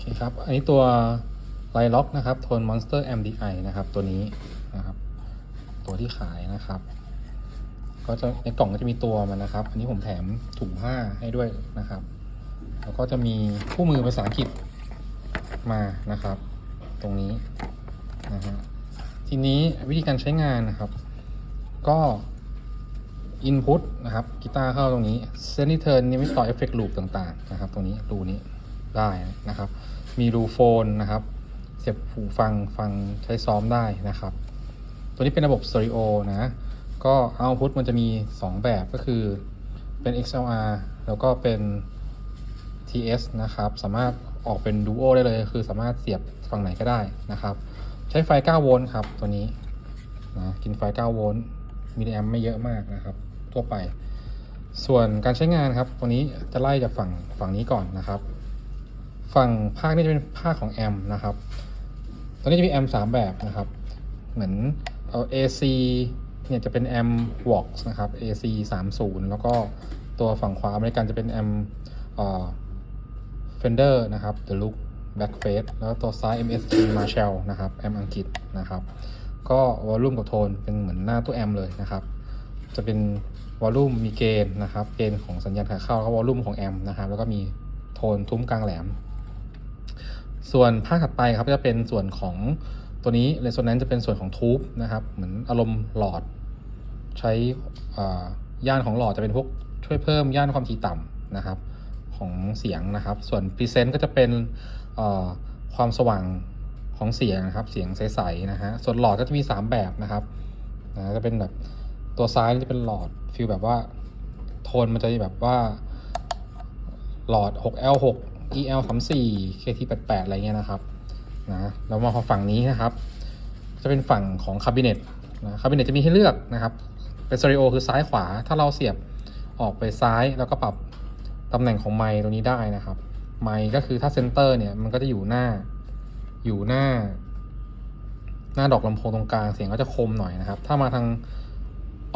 เคครับ อันนี้ตัวไลล็อกนะครับ โทน Monster MDI นะครับ ตัวนี้นะครับ ตัวที่ขายนะครับ ก็จะในกล่องก็จะมีตัวมันนะครับ อันนี้ผมแถมถุงผ้าให้ด้วยนะครับ แล้วก็จะมีคู่มือภาษาอังกฤษมานะครับ ตรงนี้นะฮะ ทีนี้วิธีการใช้งานนะครับ ก็ Input นะครับ กีตาร์เข้าตรงนี้ เซน i เทิร์นนี่ไม่ต่อเอฟเฟกต์ลูปต่างๆ นะครับ ตรงนี้รูนี้ ได้นะครับ มีรูโฟนนะครับ เสียบหูฟังฟังใช้ซ้อมได้นะครับ ตัวนี้เป็นระบบสเตอริโอนะ ก็เอาพุทมันจะมี 2 แบบก็คือเป็น XLR แล้วก็เป็น TS นะครับ สามารถออกเป็นดูโอได้เลย คือสามารถเสียบฝั่งไหนก็ได้นะครับ ใช้ไฟ 9 โวลต์ครับ ตัวนี้นะกินไฟ 9 โวลต์มิลลิแอมไม่เยอะมากนะครับ ทั่วไป ส่วนการใช้งานครับ ตัวนี้จะไล่จากฝั่งฝั่งนี้ก่อนนะครับ ฝั่งภาคนี้จะเป็นภาคของแอมนะครับ ตอนนี้จะมีแอมสามแบบนะครับ เหมือนเอา AC เนี่ยจะเป็นแอมป์ Vox นะครับ AC 30 แล้วก็ตัวฝั่งขวาอเมริกันจะเป็นแอมป์เอ่อ Fender นะครับ The Look Backface แล้วตัวซ้าย MSG Marshall นะครับแอมอังกฤษนะครับ ก็วอลลุ่มกับโทนเป็นเหมือนหน้าตู้แอมเลยนะครับ จะเป็นวอลลุ่มมีเกณฑ์นะครับ เกณฑ์ของสัญญาณขาเข้าแล้วก็วอลลุ่มของแอมนะครับ แล้วก็มีโทนทุ้มกลางแหลม ส่วนภาคถัดไปครับจะเป็นส่วนของตัวนี้เรโซแนนซ์จะเป็นส่วนของทูบนะครับ เหมือนอารมณ์หลอด ใช้ย่านของหลอดจะเป็นพวกช่วยเพิ่มย่านความถี่ต่ำนะครับ ของเสียงนะครับ ส่วนพรีเซนต์ก็จะเป็นความสว่างของเสียงนะครับ เสียงใสๆนะฮะส่วนหลอดก็จะมี 3 แบบนะครับนะจะเป็นแบบตัวซ้ายนี่จะเป็นหลอดฟิลแบบว่าโทนมันจะแบบว่าหลอด 6L6 EL 34 KT 88อะไรเงี้ยนะครับนะแล้วมาพอฝั่งนี้นะครับ จะเป็นฝั่งของคาบิเนตนะคาบิเนตจะมีให้เลือกนะครับ เป็นสเตอริโอคือซ้ายขวา ถ้าเราเสียบออกไปซ้ายแล้วก็ปรับตำแหน่งของไมค์ตรงนี้ได้นะครับ ไมค์ก็คือถ้าเซนเตอร์เนี่ยมันก็จะอยู่หน้าอยู่หน้า หน้าดอกลำโพงตรงกลางเสียงก็จะคมหน่อยนะครับ ถ้ามาทาง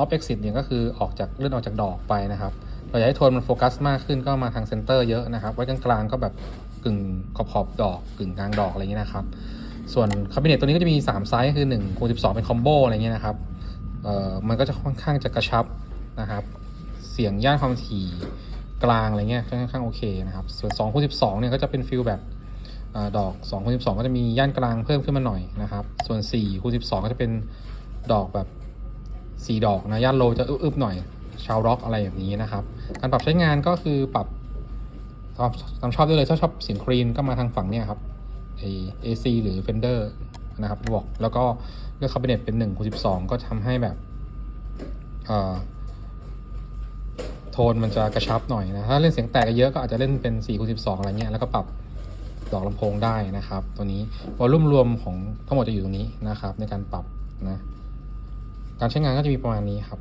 off exit เนี่ยก็คือออกจากเลื่อนออกจากดอกไปนะครับ เราอยากให้โทนมันโฟกัสมากขึ้นก็มาทางเซนเตอร์เยอะนะครับ ไว้กลางๆก็แบบกึ่งขอบขอบดอกกึ่งกลางดอกอะไรอย่างเงี้ยนะครับ ส่วนคาบิเนตตัวนี้ก็จะมี 3 ไซส์คือ1คูณ12 เป็นคอมโบอะไรเงี้ยนะครับเอ่อมันก็จะค่อนข้างจะกระชับนะครับ เสียงย่านความถี่กลางอะไรเงี้ยค่อนข้างโอเคนะครับ ส่วน2คูณ12เนี่ยก็จะเป็นฟิลแบบเอ่อดอก2คูณ12 ก็จะมีย่านกลางเพิ่มขึ้นมาหน่อยนะครับ ส่วน4คูณ12 ก็จะเป็นดอกแบบสี่ดอกนะย่านโลจะอึบๆหน่อย ชาวร็อกอะไรแบบนี้นะครับ การปรับใช้งานก็คือปรับตามชอบได้เลยถ้าชอบเสียงคลีนก็มาทางฝั่งเนี้ยครับไอ AC หรือ Fender นะครับบอกแล้วก็เลือกคาบิเนตเป็น1คูณ12ก็ทำให้แบบโทนมันจะกระชับหน่อยนะถ้าเล่นเสียงแตกเยอะก็อาจจะเล่นเป็น4คูณ12อะไรเงี้ยแล้วก็ปรับดอกลำโพงได้นะครับ ตัวนี้วอลลุ่มรวมของทั้งหมดจะอยู่ตรงนี้นะครับ ในการปรับนะการใช้งานก็จะมีประมาณนี้ครับ